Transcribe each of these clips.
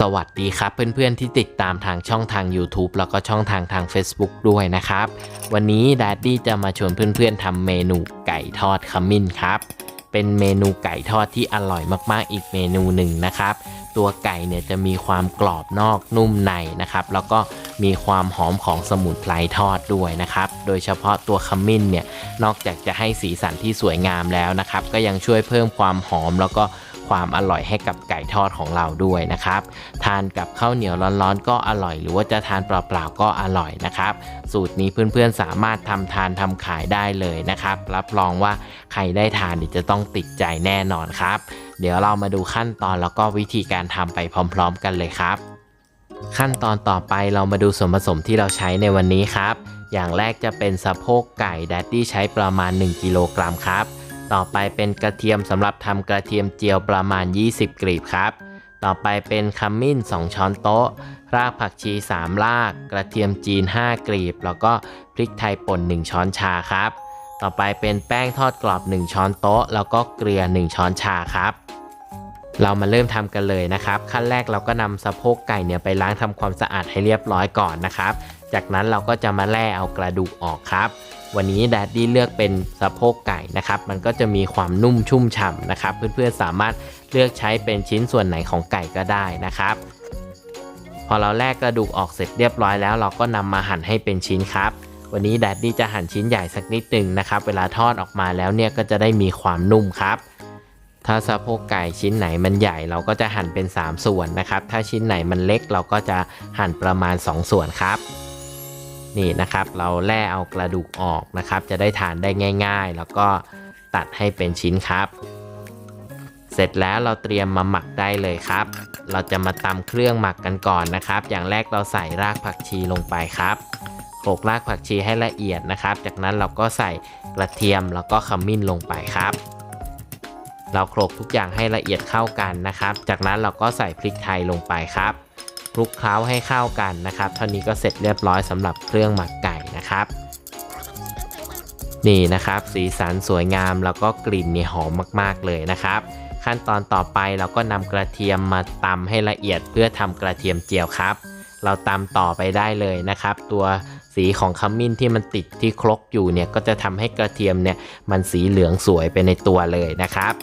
สวัสดีครับเพื่อนๆที่ติดตามทางช่องทาง YouTube แล้วก็ช่องทางทาง Facebook ด้วยนะครับ วันนี้ด a ดดี้จะมาชวนเพื่อนๆทำเมนูไก่ทอดขมิ้นครับ เป็นเมนูไก่ทอดที่อร่อยมากๆอีกเมนูหนึ่งนะครับ ตัวไก่เนี่ยจะมีความกรอบนอกนุ่มในนะครับ แล้วก็มีความหอมของสมุนไพรทอดด้วยนะครับ โดยเฉพาะตัวขมิ้นเนี่ยนอกจากจะให้สีสันที่สวยงามแล้วนะครับ ก็ยังช่วยเพิ่มความหอมแล้วก็ ความอร่อยให้กับไก่ทอดของเราด้วยนะครับ ทานกับข้าวเหนียวร้อนๆ ก็อร่อย หรือว่าจะทานเปล่าๆก็อร่อยนะครับ สูตรนี้เพื่อนๆสามารถทำทานทำขายได้เลยนะครับ รับรองว่าใครได้ทานเนี่ยจะต้องติดใจแน่นอนครับ เดี๋ยวเรามาดูขั้นตอนแล้วก็วิธีการทำไปพร้อม ๆ กันเลยครับ ขั้นตอนต่อไปเรามาดูส่วนผสมที่เราใช้ในวันนี้ครับ อย่างแรกจะเป็นสะโพกไก่ดัดดี้ใช้ประมาณ 1 กิโลกรัมครับ ต่อไปเป็นกระเทียมสำหรับทำกระเทียมเจียวประมาณ 20 กลีบครับ ต่อไปเป็นขมิ้น 2 ช้อนโต๊ะ รากผักชี 3 ราก กระเทียมจีน 5 กลีบ แล้วก็พริกไทยป่น 1 ช้อนชาครับ ต่อไปเป็นแป้งทอดกรอบ 1 ช้อนโต๊ะ แล้วก็เกลือ 1 ช้อนชาครับเรามาเริ่มทำกันเลยนะครับ ขั้นแรกเราก็นำสะโพกไก่เนี่ยไปล้างทำความสะอาดให้เรียบร้อยก่อนนะครับ จากนั้นเราก็จะมาแล่เอากระดูกออกครับ วันนี้แดดดี้เลือกเป็นสะโพกไก่นะครับ มันก็จะมีความนุ่มชุ่มฉ่ำนะครับ เพื่อนๆสามารถเลือกใช้เป็นชิ้นส่วนไหนของไก่ก็ได้นะครับ พอเราแลกกระดูกออกเสร็จเรียบร้อยแล้วเราก็นำมาหั่นให้เป็นชิ้นครับ วันนี้แดดดี้จะหั่นชิ้นใหญ่สักนิดหนึ่งนะครับ เวลาทอดออกมาแล้วเนี่ยก็จะได้มีความนุ่มครับถ้าสะโพกไก่ชิ้นไหนมันใหญ่เราก็จะหั่นเป็น 3 ส่วนนะครับ ถ้าชิ้นไหนมันเล็กเราก็จะหั่นประมาณ 2 ส่วนครับ นี่นะครับเราแล่เอากระดูกออกนะครับ จะได้ทานได้ง่าย ๆ แล้วก็ตัดให้เป็นชิ้นครับ เสร็จแล้วเราเตรียมมาหมักได้เลยครับ เราจะมาตำเครื่องหมักกันก่อนนะครับ อย่างแรกเราใส่รากผักชีลงไปครับโขลกรากผักชีให้ละเอียดนะครับ จากนั้นเราก็ใส่กระเทียมแล้วก็ขมิ้นลงไปครับ เราโขลกทุกอย่างให้ละเอียดเข้ากันนะครับ จากนั้นเราก็ใส่พริกไทยลงไปครับ คลุกเคล้าให้เข้ากันนะครับ เท่านี้ก็เสร็จเรียบร้อยสำหรับเครื่องหมักไก่นะครับนี่นะครับ สีสันสวยงามแล้วก็กลิ่นนี่หอมมากๆเลยนะครับ ขั้นตอนต่อไปเราก็นำกระเทียมมาตำให้ละเอียดเพื่อทำกระเทียมเจียวครับ เราตำต่อไปได้เลยนะครับ ตัวสีของขมิ้นที่มันติดที่ครกอยู่เนี่ยก็จะทำให้กระเทียมเนี่ยมันสีเหลืองสวยไปในตัวเลยนะครับ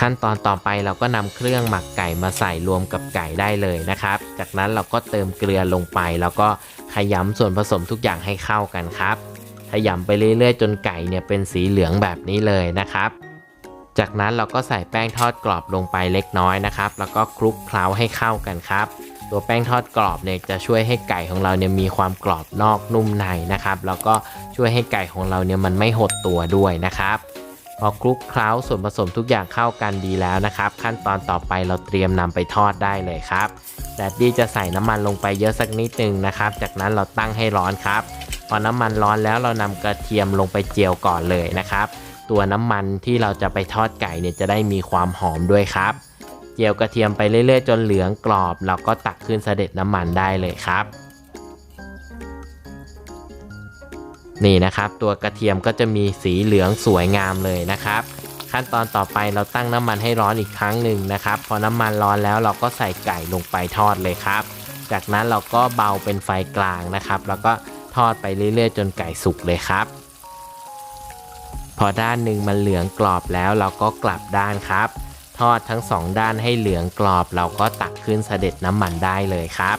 ขั้นตอนต่อไปเราก็นำเครื่องหมักไก่มาใส่รวมกับไก่ได้เลยนะครับ จากนั้นเราก็เติมเกลือลงไป แล้วก็ขยำส่วนผสมทุกอย่างให้เข้ากันครับขยำไปเรื่อยๆ จนไก่เนี่ยเป็นสีเหลืองแบบนี้เลยนะครับ จากนั้นเราก็ใส่แป้งทอดกรอบลงไปเล็กน้อยนะครับ แล้วก็คลุกเคล้าให้เข้ากันครับ ตัวแป้งทอดกรอบเนี่ยจะช่วยให้ไก่ของเราเนี่ยมีความกรอบนอกนุ่มในนะครับ แล้วก็ช่วยให้ไก่ของเราเนี่ยมันไม่หดตัวด้วยนะครับ พอคลุกเคล้าส่วนผสมทุกอย่างเข้ากันดีแล้วนะครับ ขั้นตอนต่อไปเราเตรียมนำไปทอดได้เลยครับแดดดี้จะใส่น้ำมันลงไปเยอะสักนิดนึงนะครับ จากนั้นเราตั้งให้ร้อนครับ พอน้ำมันร้อนแล้วเรานำกระเทียมลงไปเจียวก่อนเลยนะครับ ตัวน้ำมันที่เราจะไปทอดไก่เนี่ยจะได้มีความหอมด้วยครับ เจียวกระเทียมไปเรื่อยๆ จนเหลืองกรอบ เราก็ตักขึ้นเสด็จน้ำมันได้เลยครับ นี่นะครับ ตัวกระเทียมก็จะมีสีเหลืองสวยงามเลยนะครับ ขั้นตอนต่อไปเราตั้งน้ำมันให้ร้อนอีกครั้งหนึ่งนะครับ พอน้ำมันร้อนแล้วเราก็ใส่ไก่ลงไปทอดเลยครับ จากนั้นเราก็เบาเป็นไฟกลางนะครับ แล้วก็ทอดไปเรื่อยๆ จนไก่สุกเลยครับ พอด้านหนึ่งมันเหลืองกรอบแล้วเราก็กลับด้านครับ ทอดทั้งสองด้านให้เหลืองกรอบ เราก็ตักขึ้นเสด็จน้ำมันได้เลยครับ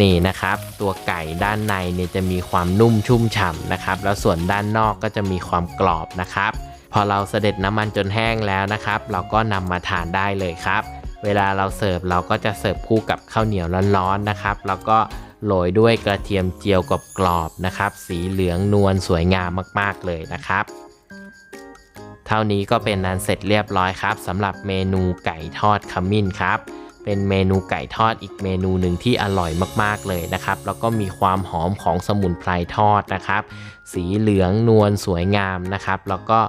นี่นะครับ ตัวไก่ด้านในเนี่ยจะมีความนุ่มชุ่มฉ่ำนะครับ แล้วส่วนด้านนอกก็จะมีความกรอบนะครับ พอเราเสด็จน้ำมันจนแห้งแล้วนะครับ เราก็นำมาทานได้เลยครับ เวลาเราเสิร์ฟเราก็จะเสิร์ฟคู่กับข้าวเหนียวร้อนๆนะครับ แล้วก็โรยด้วยกระเทียมเจียวกับกรอบๆนะครับ สีเหลืองนวลสวยงามมากๆเลยนะครับเท่านี้ก็เป็นนันเสร็จเรียบร้อยครับสำหรับเมนูไก่ทอดขมิ้นครับ เป็นเมนูไก่ทอดอีกเมนูหนึ่งที่อร่อยมากๆเลยนะครับ แล้วก็มีความหอมของสมุนไพรทอดนะครับ สีเหลืองนวลสวยงามนะครับ แล้วก็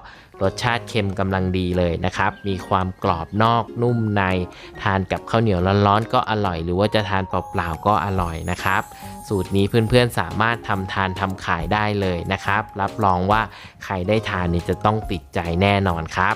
รสชาติเค็มกำลังดีเลยนะครับ มีความกรอบนอกนุ่มใน ทานกับข้าวเหนียวร้อนๆก็อร่อย หรือว่าจะทานเปล่าๆก็อร่อยนะครับ สูตรนี้เพื่อนๆสามารถทำทานทำขายได้เลยนะครับ รับรองว่าใครได้ทานนี่จะต้องติดใจแน่นอนครับ